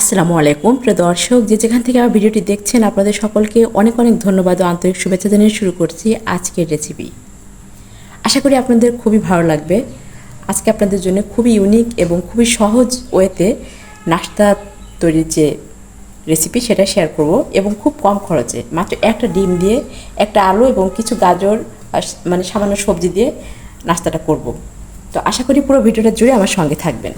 আসসালামু আলাইকুম। প্রিয় দর্শক, যে যেখান থেকে আমার ভিডিওটি দেখছেন, আপনাদের সকলকে অনেক অনেক ধন্যবাদ ও আন্তরিক শুভেচ্ছা জানিয়ে শুরু করছি আজকের রেসিপি আশা করি আপনাদের খুবই ভালো লাগবে। আজকে আপনাদের জন্য খুবই ইউনিক এবং খুবই সহজ ওয়েতে নাস্তা তৈরির যে রেসিপি সেটা শেয়ার করব এবং খুব কম খরচে, মাত্র একটা ডিম দিয়ে একটা আলু এবং কিছু গাজর মানে সামান্য সবজি দিয়ে নাস্তাটা করব। তো আশা করি পুরো ভিডিওটা জুড়ে আমার সঙ্গে থাকবেন।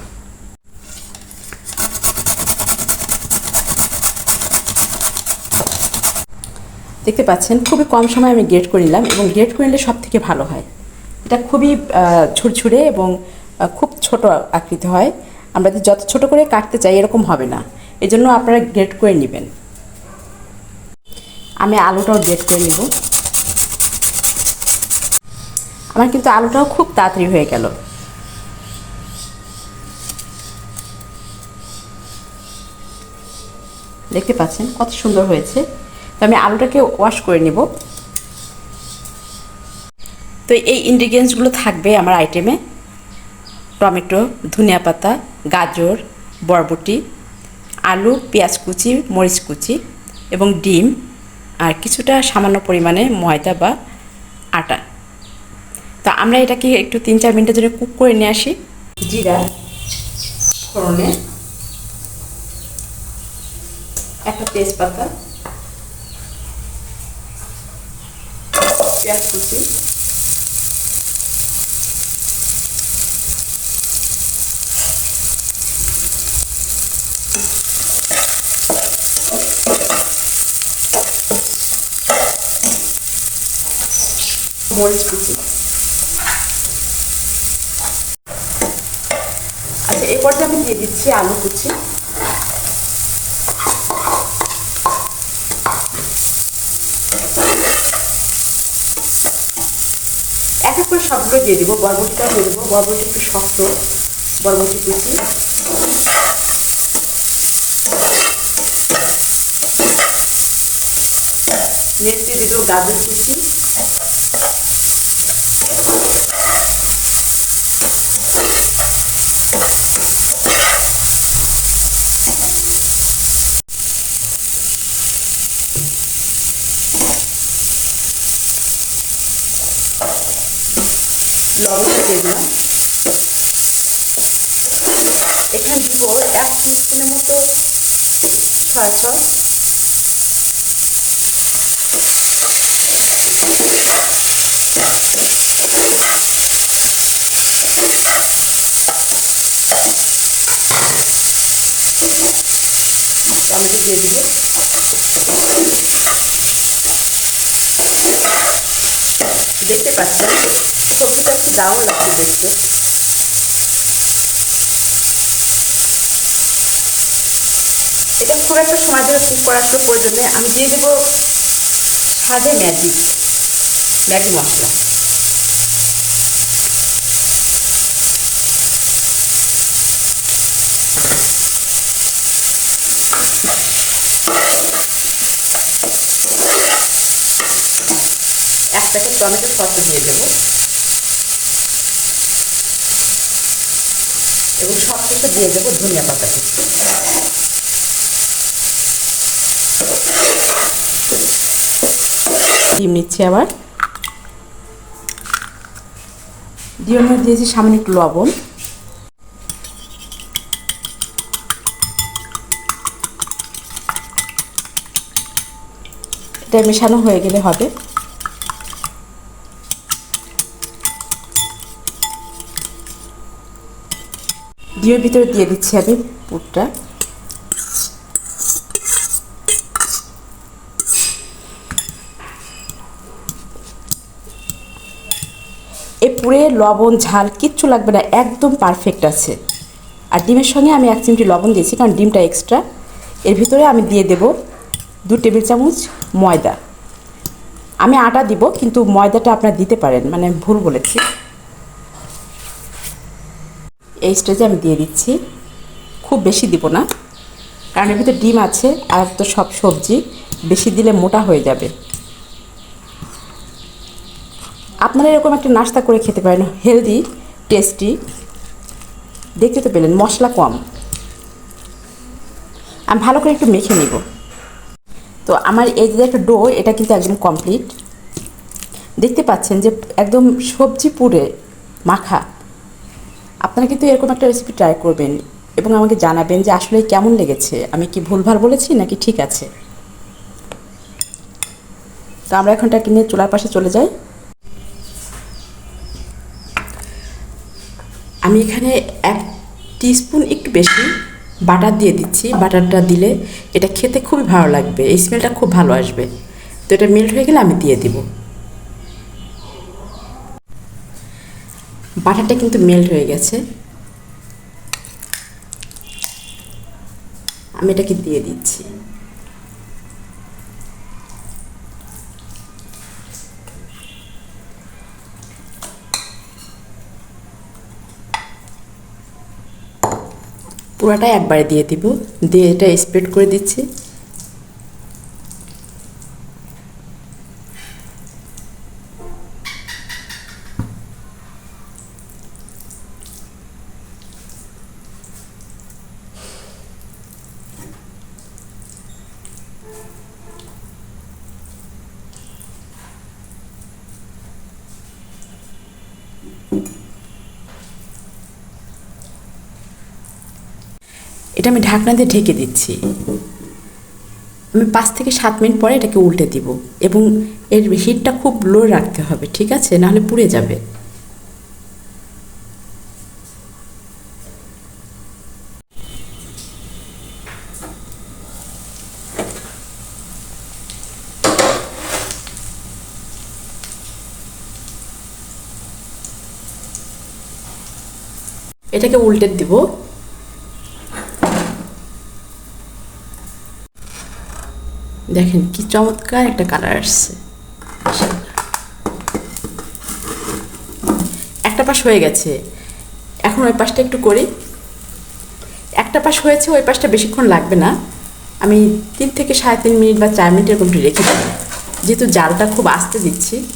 দেখতে পাচ্ছেন, খুবই কম সময় আমি গ্রেট করে নিলাম এবং গ্রেড করে নিলে সব থেকে ভালো হয়। এটা খুবই ঝুরঝুরে এবং খুব ছোট আকৃতি হয়। আমরা যত ছোট করে কাটতে চাই, এরকম হবে না। এজন্য আপনারা গ্রেড করে নেবেন। আমি আলুটাও গ্রেট করে নিব। আমার কিন্তু আলুটাও খুব তাড়াতাড়ি হয়ে গেল। দেখতে পাচ্ছেন, কত সুন্দর হয়েছে। তো আমি আলুটাকে ওয়াশ করে নেব। তো এই ইনগ্রিডিয়েন্টসগুলো থাকবে আমার আইটেমে টমেটো, ধনিয়া পাতা, গাজর, বরবটি, আলু, পেঁয়াজ কুচি, মরিচ কুচি এবং ডিম আর কিছুটা সামান্য পরিমাণে ময়দা বা আটা। তো আমরা এটাকে একটু তিন চার মিনিটের জন্য কুক করে নিয়ে আসি। জিরা, ফোড়নে, একটা তেজপাতা পেঁয়াজ কুচি মরিচ কুচি আচ্ছা এই আমি দিয়ে দিচ্ছি আলু কুচি। করে সবগুলো দিয়ে দেবো। বরবটিটা দিয়ে দেবো। বরবটি একটু শক্ত। বরবটি কুচি। নেড়ে দিয়ে দেবো গাজর কুচি লবণ দিয়ে দিলাম এখানে দিব এক টিস্পুনের মতো সয়া সস দিয়ে দিব। দেখতে পাচ্ছেন? সবজিটা একটু দারুণ লাগছে দেখতে। এটা খুব একটা সময় ধরে কুক করার তো প্রয়োজন নেই। আমি দিয়ে দেবো স্বাদে ম্যাজিক ম্যাগি মশলা। এক প্যাকেট টমেটো সস দিয়ে দেবো। এবং সব কিছু দিয়ে দেবো ধনিয়া পাতা ডিম নিচ্ছি আবার। ডিমের মধ্যে দিয়েছি সামান্য একটু লবণ। এটা মেশানো হয়ে গেলে হবে। ডিমের ভিতরে দিয়ে দিচ্ছি আমি পুরটা। এ পুরে লবণ, ঝাল কিচ্ছু লাগবে না, একদম পারফেক্ট আছে। আর ডিমের সঙ্গে আমি এক চিমটি লবণ দিয়েছি, কারণ ডিমটা এক্সট্রা এর ভিতরে আমি দিয়ে দেব দু টেবিল চামচ ময়দা। আমি আটা দিব, কিন্তু ময়দাটা আপনারা দিতে পারেন মানে ভুল বলেছি। এই স্টেজে আমি দিয়ে দিচ্ছি। খুব বেশি দিব না। কারণ এর ভিতরে ডিম আছে আর তো সব সবজি। বেশি দিলে মোটা হয়ে যাবে। আপনারা এরকম একটা নাস্তা করে খেতে পারেন। হেলদি টেস্টি দেখতে তো পেলেন, মশলা কম। আমি ভালো করে একটু মেখে নিব। তো আমার এই যে একটা ডো এটা কিন্তু একদম কমপ্লিট দেখতে পাচ্ছেন যে একদম সবজি পুড়ে মাখা। আপনারা কিন্তু এরকম একটা রেসিপি ট্রাই করবেন এবং আমাকে জানাবেন যে আসলে কেমন লেগেছে। আমি কি ভুলভাল বলেছি নাকি ঠিক আছে? তো আমরা এখন এটা কিনে চুলার পাশে চলে যাই। আমি এখানে এক টিস্পুন একটু বেশি বাটার দিয়ে দিচ্ছি। বাটারটা দিলে এটা খেতে খুবই ভালো লাগবে। এই স্মেলটা খুব ভালো আসবে। তো এটা মেল্ট হয়ে গেলে আমি দিয়ে দিব। বাটারটা কিন্তু মেল্ট হয়ে গেছে। আমি এটাকে দিয়ে দিচ্ছি। পুরাটা একবারে দিয়ে দিব। দিয়ে এটা স্প্রেড করে দিচ্ছি। এটা আমি ঢাকনা দিয়ে ঢেকে দিচ্ছি। আমি পাঁচ থেকে সাত মিনিট পরে এটাকে উল্টে দিব এবং এর হিটটা খুব লো রাখতে হবে, ঠিক আছে? নাহলে পুড়ে যাবে। এটাকে উল্টে দিব। দেখেন কি চমৎকার একটা কালার আসছে। একটা পাশ হয়ে গেছে। এখন ওই পাশটা একটু করি। একটা পাশ হয়েছে, ওই পাশটা বেশিক্ষণ লাগবে না। আমি তিন থেকে সাড়ে তিন মিনিট বা চার মিনিট এরকমটি রেখে দেবো। যেহেতু জালটা খুব আস্তে দিচ্ছি।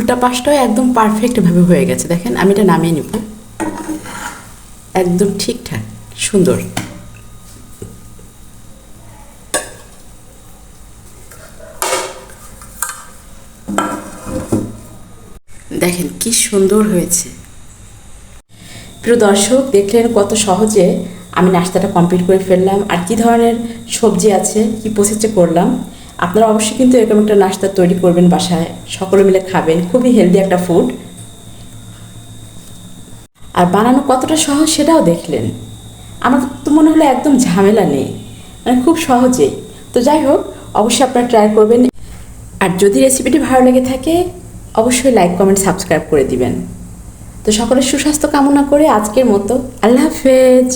উল্টা পাশটাও একদম পারফেক্টভাবে হয়ে গেছে। দেখেন, আমি এটা নামিয়ে নিব। একদম ঠিকঠাক, সুন্দর। দেখেন, কি সুন্দর হয়েছে। প্রিয় দর্শক, দেখলেন কত সহজে আমি নাস্তাটা কমপ্লিট করে ফেললাম। আর কি ধরনের সবজি আছে, কি প্রসেসে করলাম। আপনারা অবশ্যই কিন্তু এরকম একটা নাস্তা তৈরি করবেন বাসায়। সকলে মিলে খাবেন। খুবই হেলদি একটা ফুড আর বানানো কতটা সহজ সেটাও দেখলেন। আমার তো মনে হলো একদম ঝামেলা নেই। মানে খুব সহজেই তো যাই হোক, অবশ্যই আপনারা ট্রাই করবেন। আর যদি রেসিপিটি ভালো লেগে থাকে, অবশ্যই লাইক কমেন্ট সাবস্ক্রাইব করে দিবেন। তো সকলের সুস্বাস্থ্য কামনা করে আজকের মতো আল্লাহ হাফেজ।